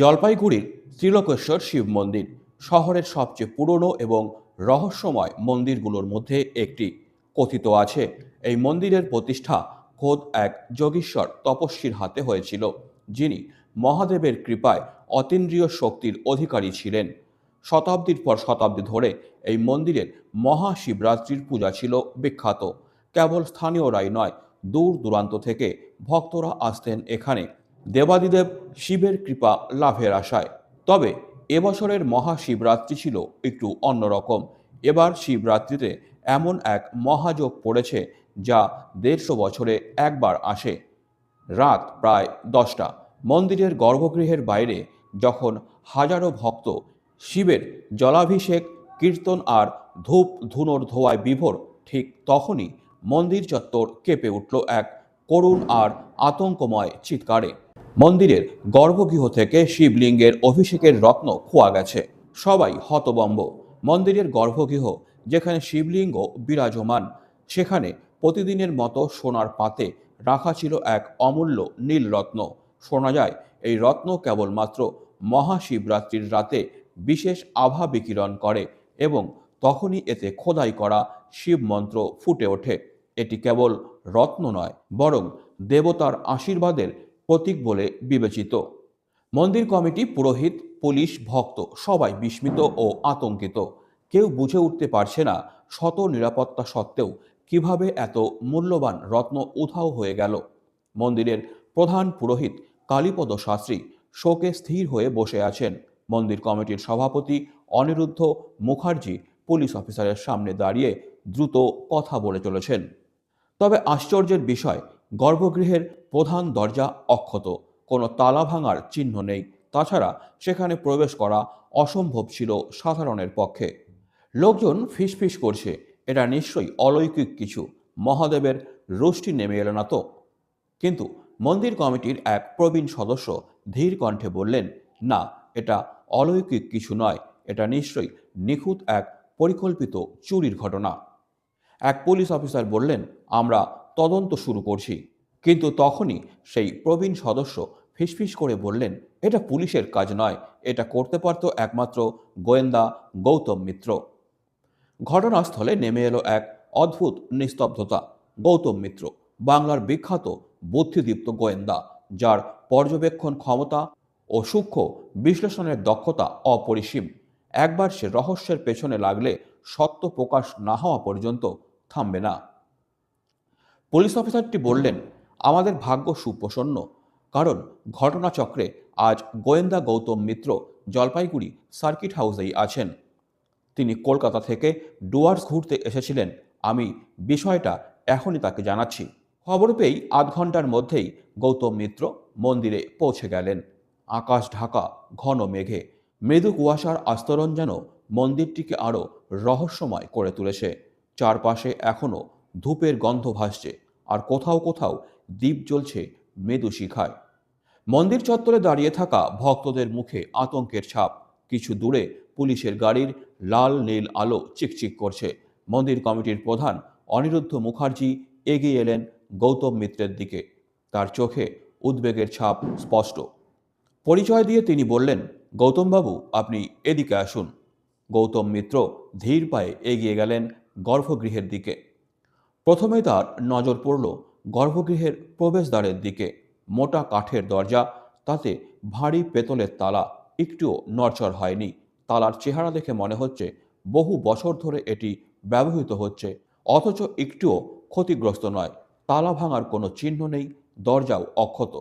জলপাইগুড়ির ত্রিলোকেশ্বর শিব মন্দির শহরের সবচেয়ে পুরনো এবং রহস্যময় মন্দিরগুলোর মধ্যে একটি। কথিত আছে, এই মন্দিরের প্রতিষ্ঠা খোদ এক যোগীশ্বর তপস্বীর হাতে হয়েছিল, যিনি মহাদেবের কৃপায় অতীন্দ্রিয় শক্তির অধিকারী ছিলেন। শতাব্দীর পর শতাব্দী ধরে এই মন্দিরের মহাশিবরাত্রির পূজা ছিল বিখ্যাত। কেবল স্থানীয়রাই নয়, দূর দূরান্ত থেকে ভক্তরা আসতেন এখানে। দেবাদিদেব শিবের কৃপা লাভের আশায়। তবে এবছরের মহাশিবরাত্রি ছিল একটু অন্যরকম। এবার শিবরাত্রিতে এমন এক মহাযোগ পড়েছে যা দেড়শো বছরে একবার আসে। রাত প্রায় দশটা। মন্দিরের গর্ভগৃহের বাইরে যখন হাজারো ভক্ত শিবের জলাভিষেক, কীর্তন আর ধূপ ধুনোর ধোয়ায় বিভোর, ঠিক তখনই মন্দির চত্বর কেঁপে উঠল এক করুণ আর আতঙ্কময় চিৎকারে। মন্দিরের গর্ভগৃহ থেকে শিবলিঙ্গের অভিষেকের রত্ন খোয়া গেছে। সবাই হতবম্ব। মন্দিরের গর্ভগৃহ, যেখানে শিবলিঙ্গ বিরাজমান, সেখানে প্রতিদিনের মতো সোনার পাতে রাখা ছিল এক অমূল্য নীল রত্ন। শোনা যায়, এই রত্ন কেবলমাত্র মহাশিবরাত্রির রাতে বিশেষ আভা বিকিরণ করে এবং তখনই এতে খোদাই করা শিব মন্ত্র ফুটে ওঠে। এটি কেবল রত্ন নয়, বরং দেবতার আশীর্বাদের প্রতীক বলে বিবেচিত। মন্দির কমিটি, পুরোহিত, পুলিশ, ভক্ত সবাই বিস্মিত ও আতঙ্কিত। কেউ বুঝে উঠতে পারছে না শত নিরাপত্তা সত্ত্বেও কীভাবে এত মূল্যবান রত্ন উধাও হয়ে গেল। মন্দিরের প্রধান পুরোহিত কালীপদ শাস্ত্রী শোকে স্থির হয়ে বসে আছেন। মন্দির কমিটির সভাপতি অনিরুদ্ধ মুখার্জি পুলিশ অফিসারের সামনে দাঁড়িয়ে দ্রুত কথা বলে চলেছেন। তবে আশ্চর্যের বিষয় গর্ভগৃহের প্রধান দরজা অক্ষত। কোনো তালা ভাঙার চিহ্ন নেই। তাছাড়া সেখানে প্রবেশ করা অসম্ভব ছিল সাধারণের পক্ষে। লোকজন ফিসফিস করছে। এটা নিশ্চয়ই অলৌকিক কিছু। মহাদেবের রুষ্টি নেমে এলো না তো। কিন্তু মন্দির কমিটির এক প্রবীণ সদস্য ধীর কণ্ঠে বললেন, না, এটা অলৌকিক কিছু নয়। এটা নিশ্চয়ই নিখুঁত এক পরিকল্পিত চুরির ঘটনা। এক পুলিশ অফিসার বললেন, আমরা তদন্ত শুরু করছি। কিন্তু তখনই সেই প্রবীণ সদস্য ফিসফিস করে বললেন, এটা পুলিশের কাজ নয়, এটা করতে পারত একমাত্র গোয়েন্দা গৌতম মিত্র। ঘটনাস্থলে নেমে এলো এক অদ্ভুত নিস্তব্ধতা। গৌতম মিত্র, বাংলার বিখ্যাত বুদ্ধিদীপ্ত গোয়েন্দা, যার পর্যবেক্ষণ ক্ষমতা ও সূক্ষ্ম বিশ্লেষণের দক্ষতা অপরিসীম। একবার সে রহস্যের পেছনে লাগলে সত্য প্রকাশ না হওয়া পর্যন্ত থামবে না। পুলিশ অফিসারটি বললেন, আমাদের ভাগ্য সুপ্রসন্ন, কারণ ঘটনাচক্রে আজ গোয়েন্দা গৌতম মিত্র জলপাইগুড়ি সার্কিট হাউসেই আছেন। তিনি কলকাতা থেকে ডুয়ার্স ঘুরতে এসেছিলেন। আমি বিষয়টা এখনই তাকে জানাচ্ছি। খবর পেয়েই আধ ঘণ্টার মধ্যেই গৌতম মিত্র মন্দিরে পৌঁছে গেলেন। আকাশ ঢাকা, ঘন মেঘে। মৃদু কুয়াশার আস্তরণ যেন মন্দিরটিকে আরও রহস্যময় করে তুলেছে। চারপাশে এখনও ধূপের গন্ধ ভাসছে আর কোথাও কোথাও দ্বীপ জ্বলছে মৃদু শিখায়। মন্দির চত্বরে দাঁড়িয়ে থাকা ভক্তদের মুখে আতঙ্কের ছাপ। কিছু দূরে পুলিশের গাড়ির লাল নীল আলো চিকচিক করছে। মন্দির কমিটির প্রধান অনিরুদ্ধ মুখার্জি এগিয়ে এলেন গৌতম মিত্রের দিকে। তার চোখে উদ্বেগের ছাপ স্পষ্ট। পরিচয় দিয়ে তিনি বললেন, গৌতমবাবু, আপনি এদিকে আসুন। গৌতম মিত্র ধীর পায়ে এগিয়ে গেলেন গর্ভগৃহের দিকে। প্রথমে তার নজর পড়ল গর্ভগৃহের প্রবেশদ্বারের দিকে। মোটা কাঠের দরজা, তাতে ভারী পেতলের তালা, একটুও নড়চড় হয়নি। তালার চেহারা দেখে মনে হচ্ছে বহু বছর ধরে এটি ব্যবহৃত হচ্ছে। অথচ একটুও ক্ষতিগ্রস্ত নয়। তালা ভাঙার কোনো চিহ্ন নেই, দরজাও অক্ষত।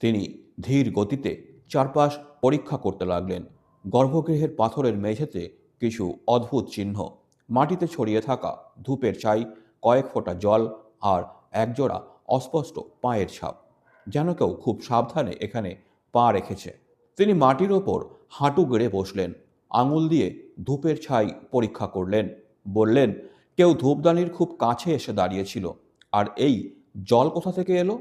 তিনি ধীর গতিতে চারপাশ পরীক্ষা করতে লাগলেন। গর্ভগৃহের পাথরের মেঝেতে কিছু অদ্ভুত চিহ্ন, মাটিতে ছড়িয়ে থাকা ধূপের ছাই কয়েক ফোঁটা জল আর একজোড়া অস্পষ্ট পায়ের ছাপ। যেন কেউ খুব সাবধানে এখানে পা রেখেছে। তিনি মাটির ওপর হাঁটু গেড়ে বসলেন, আঙুল দিয়ে ধূপের ছাই পরীক্ষা করলেন, বললেন, কেউ ধূপদানির খুব কাছে এসে দাঁড়িয়েছিল, আর এই জল কোথা থেকে এলো?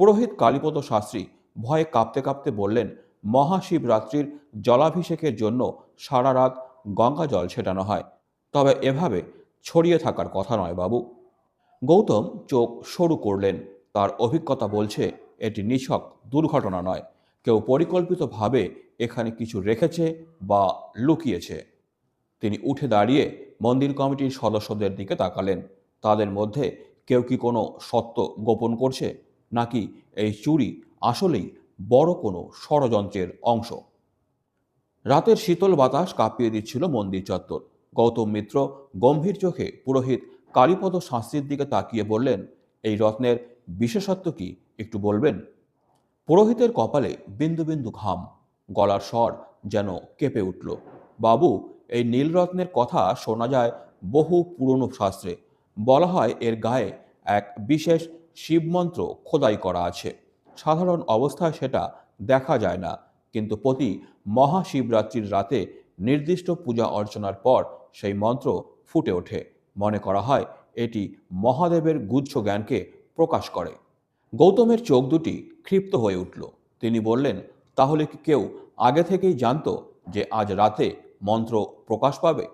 পুরোহিত কালীপদ শাস্ত্রী ভয়ে কাঁপতে কাঁপতে বললেন, মহাশিবরাত্রির জলাভিষেকের জন্য সারা রাত গঙ্গা জল ছেটানো হয়। তবে এভাবে ছড়িয়ে থাকার কথা নয়, বাবু। গৌতম চোখ সরু করলেন। তার অভিজ্ঞতা বলছে, এটি নিছক, দুর্ঘটনা নয়। কেউ পরিকল্পিতভাবে এখানে কিছু রেখেছে বা লুকিয়েছে। তিনি উঠে দাঁড়িয়ে মন্দির কমিটির সদস্যদের দিকে তাকালেন। তাদের মধ্যে কেউ কি কোনো সত্য গোপন করছে? নাকি এই চুরি আসলেই বড় কোনো ষড়যন্ত্রের অংশ? রাতের শীতল বাতাস কাঁপিয়ে দিচ্ছিল মন্দির চত্বর। গৌতম মিত্র গম্ভীর চোখে পুরোহিত কালীপদ শাস্ত্রীর দিকে তাকিয়ে বললেন, এই রত্নের বিশেষত্ব কি? একটু বলবেন? পুরোহিতের কপালে বিন্দু বিন্দু ঘাম, গলার স্বর যেন কেঁপে উঠল। বাবু, এই নীলরত্নের কথা শোনা যায় বহু পুরনো শাস্ত্রে। বলা হয় এর গায়ে এক বিশেষ শিবমন্ত্র খোদাই করা আছে। সাধারণ অবস্থায় সেটা দেখা যায় না। কিন্তু প্রতি মহাশিবরাত্রির রাতে নির্দিষ্ট পূজা অর্চনার পর সেই মন্ত্র ফুটে ওঠে। মনে করা হয় এটি মহাদেবের গুচ্ছ জ্ঞানকে প্রকাশ করে। গৌতমের চোখ দুটি ক্ষিপ্ত হয়ে উঠল। তিনি বললেন, তাহলে কি কেউ আগে থেকেই জানতো যে আজ রাতে মন্ত্র প্রকাশ পাবে?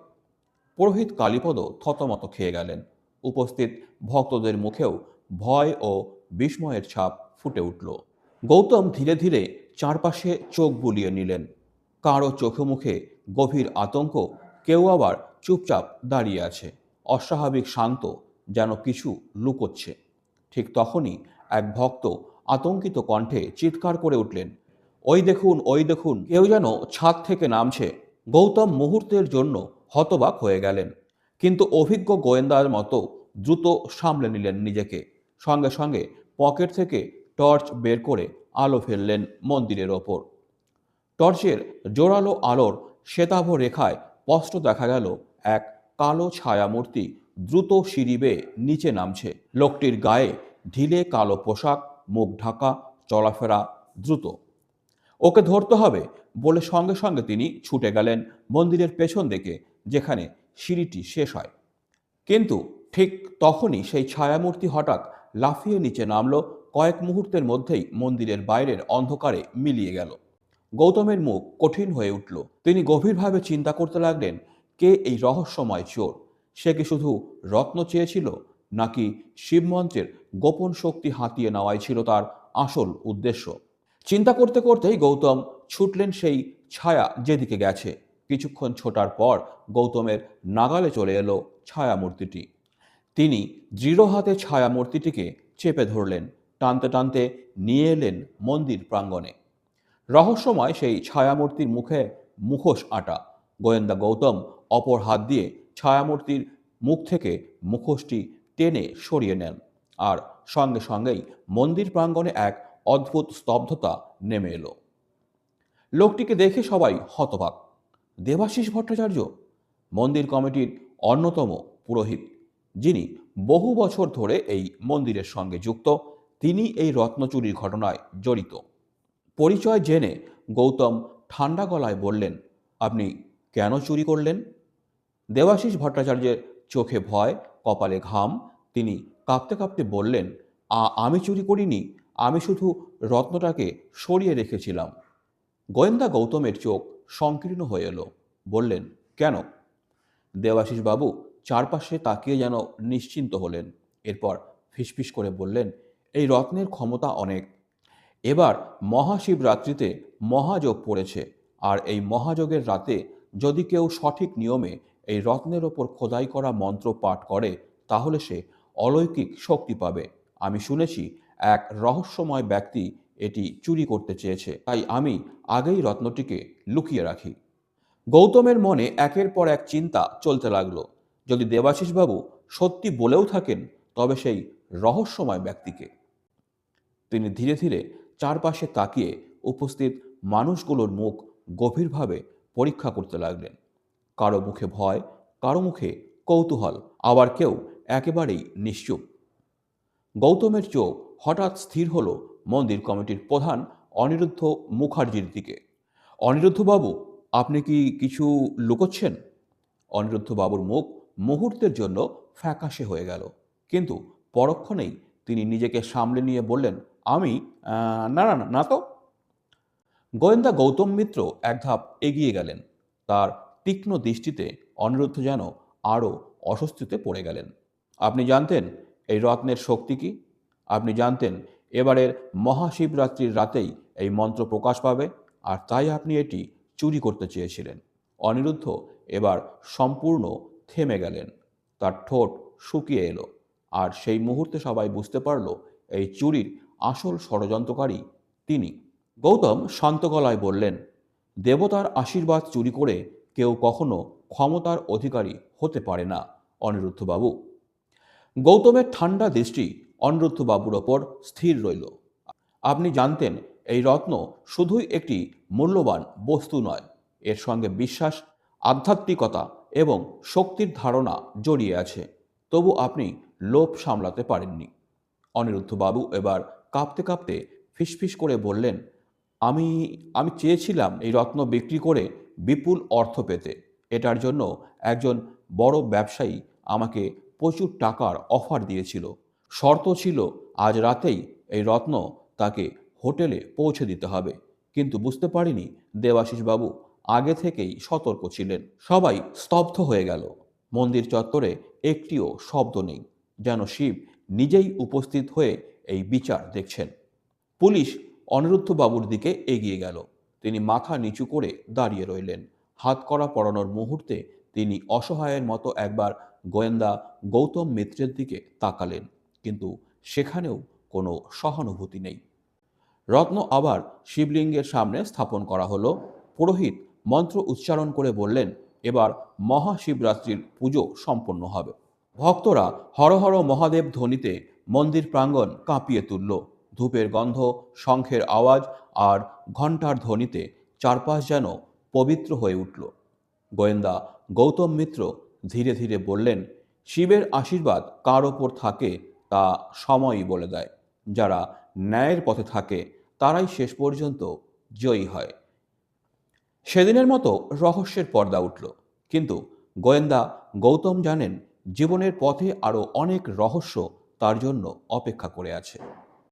পুরোহিত কালীপদ থতমত খেয়ে গেলেন। উপস্থিত ভক্তদের মুখেও ভয় ও বিস্ময়ের ছাপ ফুটে উঠল। গৌতম ধীরে ধীরে চারপাশে চোখ বুলিয়ে নিলেন। কারও চোখে মুখে গভীর আতঙ্ক কেউ আবার চুপচাপ দাঁড়িয়ে আছে। অস্বাভাবিক শান্ত যেন কিছু লুকোচ্ছে। ঠিক তখনই এক ভক্ত আতঙ্কিত কণ্ঠে চিৎকার করে উঠলেন, ওই দেখুন ওই দেখুন, কেউ যেন ছাদ থেকে নামছে। গৌতম মুহূর্তের জন্য হতবাক হয়ে গেলেন। কিন্তু অভিজ্ঞ গোয়েন্দার মতো দ্রুত সামলে নিলেন নিজেকে। সঙ্গে সঙ্গে পকেট থেকে টর্চ বের করে আলো ফেললেন মন্দিরের ওপর। টর্চের জোরালো আলোর শ্বেতাভ রেখায় স্পষ্ট দেখা গেল এক কালো ছায়ামূর্তি দ্রুত সিঁড়ি বেয়ে নিচে নামছে। লোকটির গায়ে ঢিলে কালো পোশাক, মুখ ঢাকা, চলাফেরা দ্রুত। ওকে ধরতে হবে? বলে সঙ্গে সঙ্গে তিনি ছুটে গেলেন মন্দিরের পেছন দিকে, যেখানে সিঁড়িটি শেষ হয়। কিন্তু ঠিক তখনই সেই ছায়ামূর্তি হঠাৎ লাফিয়ে নিচে নামলো, কয়েক মুহূর্তের মধ্যেই মন্দিরের বাইরের অন্ধকারে মিলিয়ে গেল। গৌতমের মুখ কঠিন হয়ে উঠল। তিনি গভীরভাবে চিন্তা করতে লাগলেন, কে এই রহস্যময় চোর? সে কি শুধু রত্ন চেয়েছিল, নাকি শিবমন্ত্রের গোপন শক্তি হাতিয়ে নেওয়াই ছিল তার আসল উদ্দেশ্য? চিন্তা করতে করতেই গৌতম ছুটলেন সেই ছায়া যেদিকে গেছে। কিছুক্ষণ ছোটার পর গৌতমের নাগালে চলে এলো ছায়ামূর্তিটি। তিনি দৃঢ় হাতে ছায়ামূর্তিটিকে চেপে ধরলেন। টানতে টানতে নিয়ে এলেন মন্দির প্রাঙ্গণে। রহস্যময় সেই ছায়ামূর্তির মুখে মুখোশ আটা। গোয়েন্দা গৌতম অপর হাত দিয়ে ছায়ামূর্তির মুখ থেকে মুখোশটি টেনে সরিয়ে নেন আর সঙ্গে সঙ্গেই মন্দির প্রাঙ্গণে এক অদ্ভুত স্তব্ধতা নেমে এলো। লোকটিকে দেখে সবাই হতবাক। দেবাশিস ভট্টাচার্য, মন্দির কমিটির অন্যতম পুরোহিত, যিনি বহু বছর ধরে এই মন্দিরের সঙ্গে যুক্ত, তিনি এই রত্নচুরির ঘটনায় জড়িত। পরিচয় জেনে গৌতম ঠান্ডা গলায় বললেন, আপনি কেন চুরি করলেন? দেবাশিস ভট্টাচার্যের চোখে ভয়, কপালে ঘাম, তিনি কাঁপতে কাঁপতে বললেন, "আ- আমি চুরি করিনি, আমি শুধু রত্নটাকে সরিয়ে রেখেছিলাম। গোয়েন্দা গৌতমের চোখ সংকীর্ণ হয়ে এলো, বললেন, কেন? দেবাশিস বাবু চারপাশে তাকিয়ে যেন নিশ্চিন্ত হলেন, এরপর ফিসফিস করে বললেন, এই রত্নের ক্ষমতা অনেক এবার মহাশিবরাত্রিতে মহাযোগ পড়েছে। আর এই মহাযোগের রাতে যদি কেউ সঠিক নিয়মে এই রত্নের ওপর খোদাই করা মন্ত্র পাঠ করে, তাহলে সে অলৌকিক শক্তি পাবে। আমি শুনেছি এক রহস্যময় ব্যক্তি এটি চুরি করতে চেয়েছে। তাই আমি আগেই রত্নটিকে লুকিয়ে রাখি। গৌতমের মনে একের পর এক চিন্তা চলতে লাগল। যদি দেবাশিসবাবু সত্যি বলেও থাকেন, তবে সেই রহস্যময় ব্যক্তিকে। তিনি ধীরে ধীরে চারপাশে তাকিয়ে উপস্থিত মানুষগুলোর মুখ গভীরভাবে পরীক্ষা করতে লাগলেন। কারও মুখে ভয়, কারও মুখে কৌতূহল, আবার কেউ একেবারেই নিশ্চুপ। গৌতমের চোখ হঠাৎ স্থির হলো মন্দির কমিটির প্রধান অনিরুদ্ধ মুখার্জির দিকে। অনিরুদ্ধবাবু, আপনি কি কিছু লুকোচ্ছেন? অনিরুদ্ধবাবুর মুখ মুহূর্তের জন্য ফ্যাকাশে হয়ে গেল। কিন্তু পরক্ষণেই তিনি নিজেকে সামলে নিয়ে বললেন আমি না না না, তো। গোয়েন্দা গৌতম মিত্র এক ধাপ এগিয়ে গেলেন। তার তীক্ষ্ণ দৃষ্টিতে অনিরুদ্ধ যেন আরও অস্বস্তিতে পড়ে গেলেন। আপনি জানতেন এই রত্নের শক্তি কি? আপনি জানতেন এবারের মহাশিবরাত্রির রাতেই এই মন্ত্র প্রকাশ পাবে আর তাই আপনি এটি চুরি করতে চেয়েছিলেন। অনিরুদ্ধ এবার সম্পূর্ণ থেমে গেলেন। তার ঠোঁট শুকিয়ে এলো আর সেই মুহূর্তে সবাই বুঝতে পারল এই চুরির আসল ষড়যন্ত্রকারী তিনি। গৌতম শান্ত গলায় বললেন, দেবতার আশীর্বাদ চুরি করে কেউ কখনো ক্ষমতার অধিকারী হতে পারে না, অনিরুদ্ধবাবু। গৌতমের ঠান্ডা দৃষ্টি অনিরুদ্ধবাবুর ওপর স্থির রইল। আপনি জানতেন, এই রত্ন শুধুই একটি মূল্যবান বস্তু নয়, এর সঙ্গে বিশ্বাস, আধ্যাত্মিকতা এবং শক্তির ধারণা জড়িয়ে আছে। তবু আপনি লোভ সামলাতে পারেননি। অনিরুদ্ধবাবু এবার কাঁপতে কাঁপতে ফিসফিস করে বললেন, আমি আমি চেয়েছিলাম এই রত্ন বিক্রি করে বিপুল অর্থ পেতে। এটার জন্য একজন বড় ব্যবসায়ী আমাকে প্রচুর টাকার অফার দিয়েছিল। শর্ত ছিল আজ রাতেই এই রত্ন তাকে হোটেলে পৌঁছে দিতে হবে। কিন্তু বুঝতে পারিনি দেবাশিসবাবু আগে থেকেই সতর্ক ছিলেন। সবাই স্তব্ধ হয়ে গেল। মন্দির চত্বরে একটিও শব্দ নেই। যেন শিব নিজেই উপস্থিত হয়ে এই বিচার দেখছেন। পুলিশ অনিরুদ্ধবাবুর দিকে এগিয়ে গেল। তিনি মাথা নিচু করে দাঁড়িয়ে রইলেন। হাত করা পড়ানোর মুহূর্তে তিনি অসহায়ের মতো একবার গোয়েন্দা গৌতম মিত্রের দিকে তাকালেন। কিন্তু সেখানেও কোনো সহানুভূতি নেই। রত্ন আবার শিবলিঙ্গের সামনে স্থাপন করা হলো। পুরোহিত মন্ত্র উচ্চারণ করে বললেন, এবার মহাশিবরাত্রির পুজো সম্পন্ন হবে। ভক্তরা হরহর মহাদেব ধ্বনিতে মন্দির প্রাঙ্গণ কাঁপিয়ে তুলল। ধূপের গন্ধ, শঙ্খের আওয়াজ আর ঘণ্টার ধ্বনিতে চারপাশ যেন পবিত্র হয়ে উঠল। গোয়েন্দা গৌতম মিত্র ধীরে ধীরে বললেন, শিবের আশীর্বাদ কার ওপর থাকে তা সময়ই বলে দেয়। যারা ন্যায়ের পথে থাকে, তারাই শেষ পর্যন্ত জয়ী হয়। সেদিনের মতো রহস্যের পর্দা উঠল। কিন্তু গোয়েন্দা গৌতম জানেন, জীবনের পথে আরও অনেক রহস্য তার জন্য অপেক্ষা করে আছে।